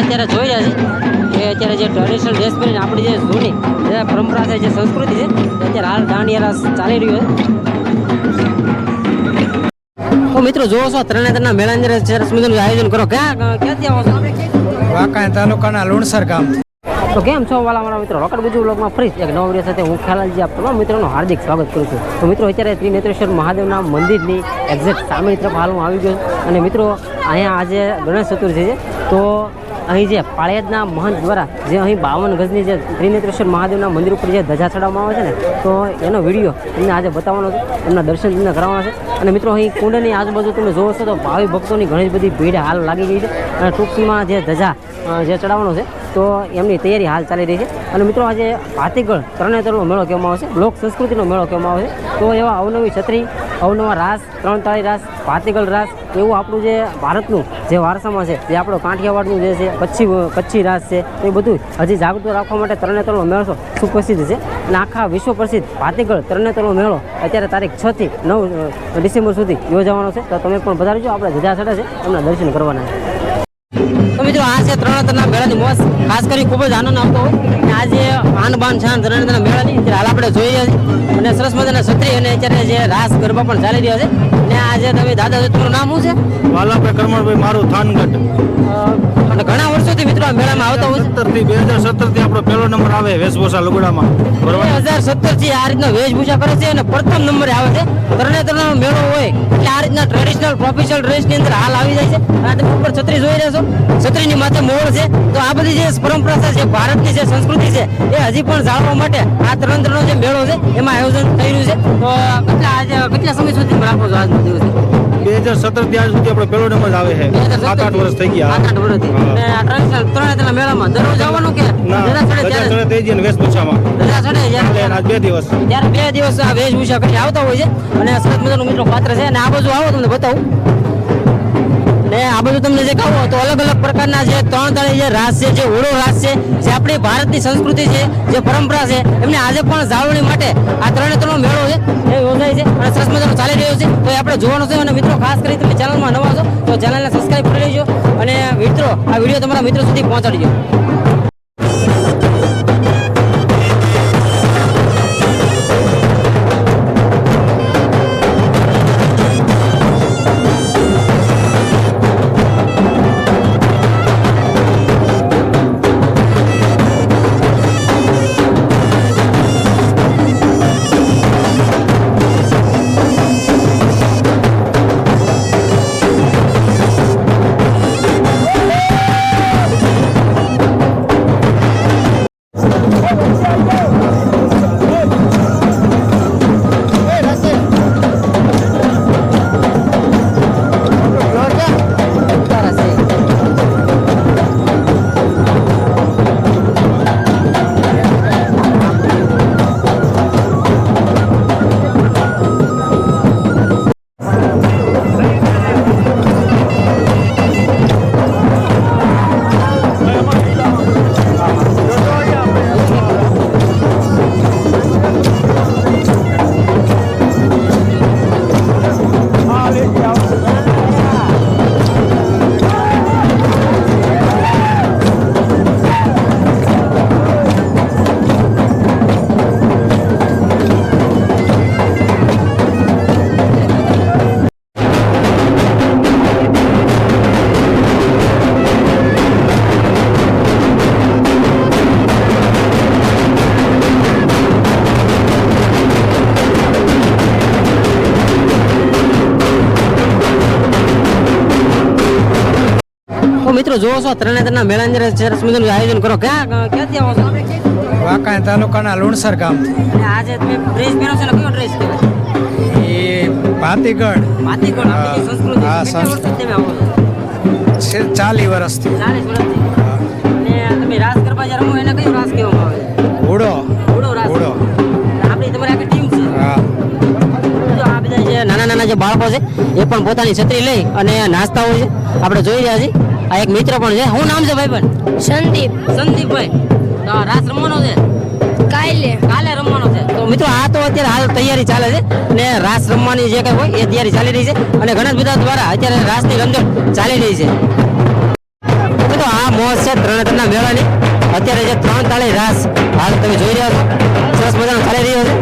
અત્યારે જોઈ રહ્યા છીએ કે અત્યારે જે ટ્રેડિશનલ ડ્રેસ પહેરીને આપણી જે જૂની જે પરંપરા છે જે સંસ્કૃતિ છે અત્યારે હાલ દાંડિયા ચાલી રહ્યું છે. તો મિત્રો જોવો છો ત્રણેતરના મેળા અંદર સરસ મજાનું આયોજન કરો. ક્યાં ક્યાંથી આવો છો? વાંકાનેર તાલુકાના લુણસર ગામ. તો કેમ છો વાલા મારા મિત્રો? રોકડ બીજું બ્લોગમાં ફરી એક નવા વીડિયો સાથે હું ખ્યાલાલજી આપ તમામ મિત્રોનું હાર્દિક સ્વાગત કરું છું. તો મિત્રો અત્યારે ત્રિનેત્રેશ્વર મહાદેવના મંદિરની એક્ઝેક્ટ સામેની તરફ હાલ હું આવી ગયો અને મિત્રો અહીંયા આજે ગણેશ ચતુર્થી છે. તો અહીં જે પાળિયાદના મહંત દ્વારા જે અહીં બાવન ગજની જે ત્રિનેત્રેશ્વર મહાદેવના મંદિર ઉપર જે ધજા ચડાવવામાં આવે છે ને, તો એનો વીડિયો તમને આજે બતાવવાનો છે, એમના દર્શન તમને કરાવવાના છે. અને મિત્રો, અહીં કુંડની આજુબાજુ તમે જોવો છો તો ભાવિ ભક્તોની ઘણી બધી ભીડ હાલ લાગી ગઈ છે. અને ટૂંક જે ધજા જે ચડાવવાનો છે તો એમની તૈયારી હાલ ચાલી રહી છે. અને મિત્રો આજે ભાતીગળ તરણેતરનો મેળો કહેવામાં આવે છે. લોક સંસ્કૃતિનો મેળો કહેવામાં આવે છે. તો એવા અવનવી છત્રી, અવનવા રાસ, ત્રણ તાળી રાસ, ભાતીગળ રાસ, એવું આપણું જે ભારતનું જે વારસામાં છે જે આપણો કાંઠિયાવાડનું જે છે, કચ્છી કચ્છી રાસ છે, એ બધું હજી જાગૃત રાખવા માટે તરણેતરનો મેળો સુપ્રસિદ્ધ છે. અને આખા વિશ્વ પ્રસિદ્ધ ભાતીગળ તરણેતરનો મેળો અત્યારે તારીખ છ થી નવ ડિસેમ્બર સુધી યોજાવાનો છે. તો તમે પણ વધારજો આપણે જજા ચડે છે, એમના દર્શન કરવાના છે. મિત્રો આ છે ત્રણેતરના મેળાની મોજ. ખાસ કરી ખૂબ જ આનંદ આવતો હોય. આજે આન બાન શાન ત્રણેતરના મેળાની. અત્યારે હાલ આપણે જોઈ રહ્યા છીએ. અને સરસ મજાના છત્રી અને અત્યારે જે રાસ ગરબા પણ ચાલી રહ્યા છે. ને આજે તમે દાદા તમારું નામ શું છે? વાલાભાઈ કરમણભાઈ મારું થાનગઢ. અને ઘણા વર્ષોથી મિત્રો મેળામાં આવતા હોય સત્તરથી બે હજાર સત્તરથી આપણો પહેલો નંબર આવે વેશભૂષા લુગડામાં. બરોબર? હજાર સત્તરથી આ રીતના વેશભૂષા કરે છે અને પ્રથમ નંબરે આવે છે. તરણેતરનો મેળો હોય એટલે આ રીતના ટ્રેડિશનલ પ્રોફેશનલ ડ્રેસની અંદર હાલ આવી જાય છે. આ તમે ઉપર છત્રી જોઈ રહ્યા છો. છત્રીની માથે મોર છે. તો આ બધી જે પરંપરા છે ભારતની જે સંસ્કૃતિ છે એ હજી પણ જાળવવા માટે આ તરણેતરનો જે મેળો છે એમાં આયોજન થઈ રહ્યું છે. તો કેટલા આજે કેટલા સમય સુધી રાખો છો આજનો દિવસ? બે હજાર સત્તરથી સુધી આપણો પહેલો નંબર આવે છે. સાત આઠ વર્ષ થઈ ગયા. સાત આઠ વર્ષથી. હા. અને આ ટ્રેડિશનલ તરણેતરના મેળામાં. દરરોજ આવવાનું કે? ના થઈ ને વેશભૂષામાં આજ બે દિવસ. ત્યારે બે દિવસ આ વેશભૂષા કરી આવતા હોય છે. અને સરસ મજાનું મિત્રો પાત્ર છે. અને આ બાજુ આવો તમને બતાવું. ને આ બધું તમને જે કહો તો અલગ અલગ પ્રકારના જે ત્રણ તાળી જે રાસ છે, જે ઓળો રાસ છે, જે આપણી ભારતની સંસ્કૃતિ છે, જે પરંપરા છે, એમને આજે પણ જાળવણી માટે આ ત્રણે ત્રણ મેળો છે, એ યોજાય છે અને સરસ મજાનો ચાલી રહ્યો છે. તો એ આપણે જોવાનું છે અને મિત્રો ખાસ કરી તમે ચેનલમાં નવા છો તો ચેનલને સબસ્ક્રાઈબ કરી લેજો અને મિત્રો આ વીડિયો તમારા મિત્રો સુધી પહોંચાડજો. મિત્રો જોવો છો ત્રણેતરના મેળાની અંદર સરસ મજાનું આયોજન કરો. ક્યાં ક્યાંથી આવો છો? વાંકાનેર તાલુકાના લુણસર ગામ. આજે તમે ડ્રેસ પહેરો છો કયો ડ્રેસ પહેરો એ ભાતીગઢ. આપણી સંસ્કૃતિ હા, સંસ્કૃતિ. તમે આવો છો? વર્ષથી. વર્ષથી? અને તમે રાસ ગરબા જે રમો એને કયો રાસ કહેવામાં આવે? ઉડો ઘોડો રાસ. ઘોડો. આપણી તમારી આખી ટીમ છે. હા. નાના નાના જે બાળકો છે એ પણ પોતાની છત્રી લઈ અને નાસ્તા હોય છે આપણે જોઈ રહ્યા છીએ. આ એક મિત્ર પણ છે. શું નામ છે ભાઈ પણ? સંદીપ. સંદીપભાઈ. તો રાસ રમવાનો છે? કાલે. કાલે રમવાનો છે? તો મિત્રો આ તો અત્યારે હાલ તૈયારી ચાલે છે ને રાસ રમવાની જે કઈ હોય એ તૈયારી ચાલી રહી છે અને ઘણા બધા દ્વારા અત્યારે રાસની રમઝટ ચાલી રહી છે. તો મિત્રો આ મોજ છે તરણેતરના મેળાની. અત્યારે જે ત્રણ તાળી રાસ હાલ તમે જોઈ રહ્યા છો. સરસ મજાનો ચાલી રહ્યો છે.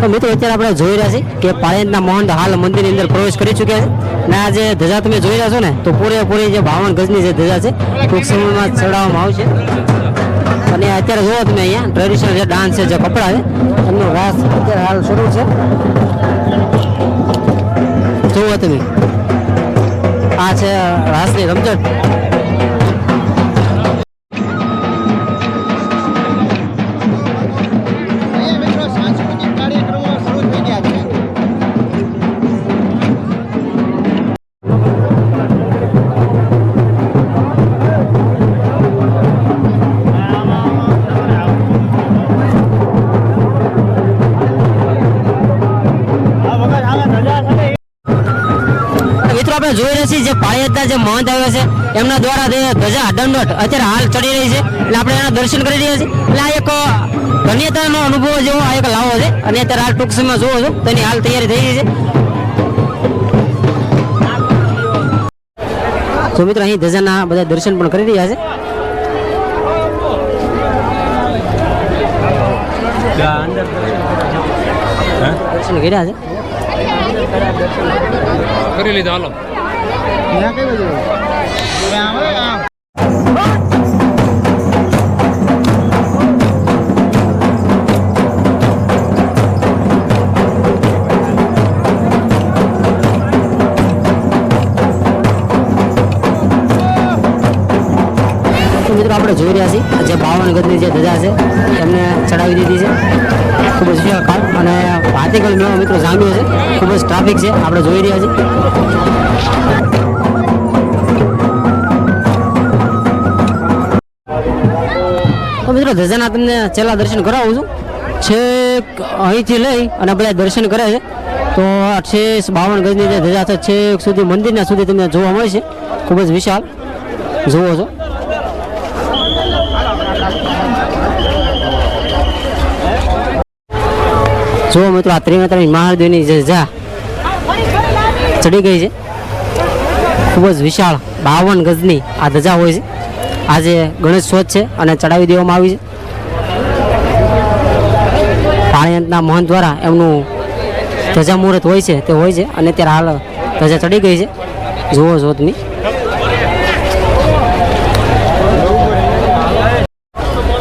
તો મિત્રો, અત્યારે આપણે જોઈ રહ્યા છીએ કે પાળિયાદના મહંત હાલ મંદિરની અંદર પ્રવેશ કરી ચૂક્યા છે. અને આ જે ધજા તમે જોઈ રહ્યા છો ને, તો પૂરેપૂરી જે બાવન ગજની જે ધજા છે, ટૂંક સમયમાં ચડાવવામાં આવશે. અને અત્યારે જોવો તમે અહીંયા ટ્રેડિશનલ જે ડાન્સ છે, જે કપડાં છે, એમનો રાસ અત્યારે હાલ શરૂ છે. જોવો તમે. આ છે રાસની રમઝટ. જે પાળિયાદના જે મહંત આવ્યા છે એમના દ્વારા જે ધજા દંડવટ અત્યારે હાલ ચડી રહી છે એટલે આપણે એના દર્શન કરી રહ્યા છીએ. એટલે આ એક ધન્યતાનો અનુભવ જેવો આ એક લાવો છે. અને અત્યારે હાલ ટૂંક સમયમાં જોવો છો તેની હાલ તૈયારી થઈ રહી છે. તો મિત્રો અહીં ધજાના બધા દર્શન પણ કરી રહ્યા છે. દર્શન કર્યા છે. કરી લીધા હાલો. ત્યાં કઈ બાજુ ત્યાં આવે આમ મિત્રો આપણે જોઈ રહ્યા છીએ જે ભાવનગરની જે ધજા છે એમને ચડાવી દીધી છે. ખૂબ જ અને મેળો મિત્રો જામ્યો છે. ખૂબ જ ટ્રાફિક છે. આપણે જોઈ રહ્યા છીએ. તો મિત્રો ધજાના તમને છેલ્લા દર્શન કરાવું છું. છેક અહીંથી લઈ અને બધા દર્શન કરે છે. તો છેક બાવન ગજની જે ધજા છે, છેક સુધી મંદિરના સુધી તમને જોવા મળશે. ખૂબ જ વિશાળ. જુઓ છો. જુઓ મિત્રો, આ ત્રિનેત્રની મહાદેવની જે જા ચડી ગઈ છે. ખૂબ જ વિશાળ બાવન ગજની આ ધજા હોય છે. આજે ગણેશ ચોથ છે અને ચડાવી દેવામાં આવી છે. પાણીના મહંત દ્વારા એમનું ધજા મુહૂર્ત હોય છે, તે હોય છે અને ત્યારે હાલ ધજા ચડી ગઈ છે. જુઓ તમે.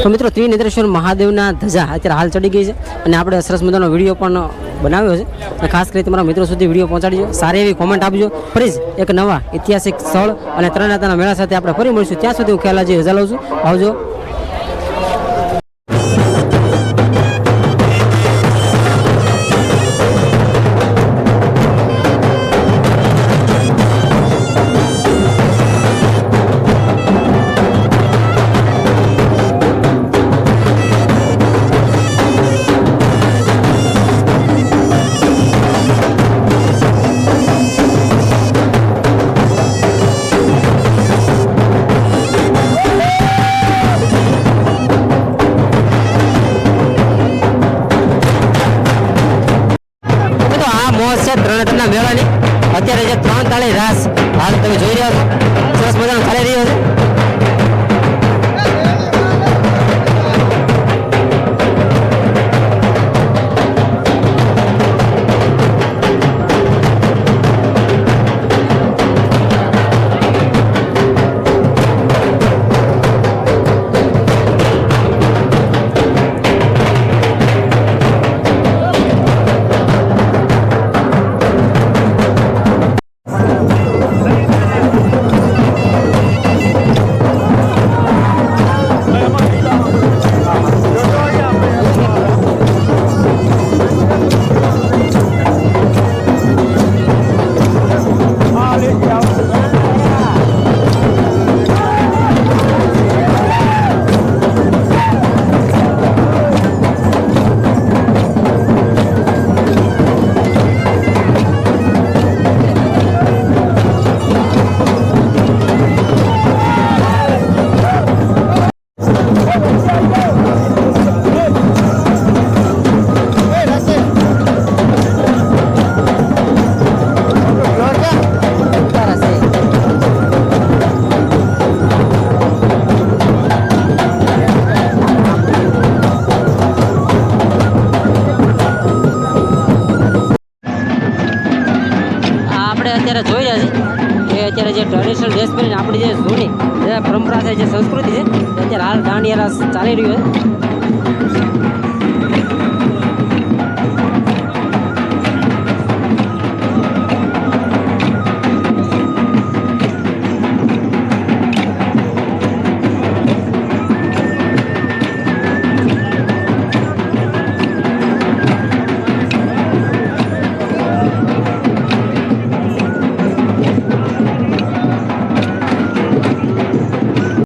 તો મિત્રો ત્રિનેત્રેશ્વર મહાદેવના ધજા અત્યારે હાલ ચડી ગઈ છે અને આપણે સરસ મજાનો વીડિયો પણ બનાવ્યો છે. અને ખાસ કરી તમારા મિત્રો સુધી વીડિયો પહોંચાડજો. સારી એવી કોમેન્ટ આપજો. ફરી એક નવા ઐતિહાસિક સ્થળ અને ત્રણેતાના મેળા સાથે આપણે ફરી મળીશું. ત્યાં સુધી હું ખ્યાલ રજા લઉં છું. આવજો. રાસ હાલ તમે જોઈ રહ્યા છો. અત્યારે જોઈ રહ્યા છીએ કે અત્યારે જે ટ્રેડિશનલ ડ્રેસ પહેરીને આપણી જે જૂની, જે પરંપરા છે, જે સંસ્કૃતિ છે અત્યારે હાલ દાંડિયારા ચાલી રહ્યો છે.